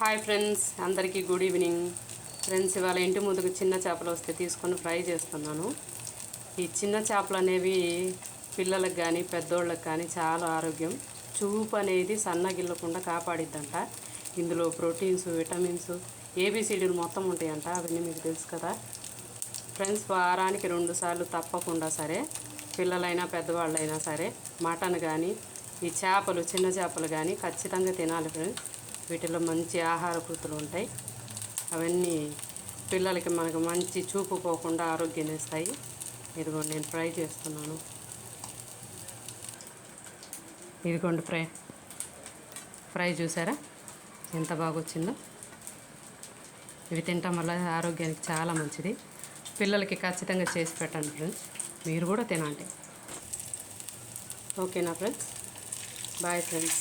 Hi friends అందరికీ good evening friends ఇవాళ ఇంటి ముందుకు చిన్న చేపలు వస్తే తీసుకొని ఫ్రై చేస్తున్నాను. ఈ చిన్న చేపలు అనేవి పిల్లలకు కానీ పెద్దోళ్ళకి కానీ చాలా ఆరోగ్యం. చూపు అనేది సన్నగిల్లకుండా కాపాడిద్దంట. ఇందులో ప్రోటీన్స్ విటమిన్స్ ఏబిసిడీలు మొత్తం ఉంటాయంట. అవన్నీ మీకు తెలుసు కదా. ఫ్రెండ్స్ వారానికి రెండు సార్లు తప్పకుండా సరే పిల్లలైనా పెద్దవాళ్ళైనా సరే మటన్ కానీ ఈ చేపలు చిన్న చేపలు కానీ ఖచ్చితంగా తినాలి ఫ్రెండ్స్ వీటిలో మంచి ఆహార కృతులు ఉంటాయి. అవన్నీ పిల్లలకి మనకు మంచి చూపు పోకుండా ఆరోగ్యాన్ని ఇస్తాయి. ఇదిగోండి నేను ఫ్రై చేస్తున్నాను. ఇదిగోండి ఫ్రై. ఫ్రై చూసారా? ఎంత బాగా వచ్చిందో ఇవి తినటం వల్ల ఆరోగ్యానికి చాలా మంచిది. పిల్లలకి ఖచ్చితంగా చేసి పెట్టండి ఫ్రెండ్స్. మీరు కూడా తినండి. ఓకేనా ఫ్రెండ్స్? Bye friends.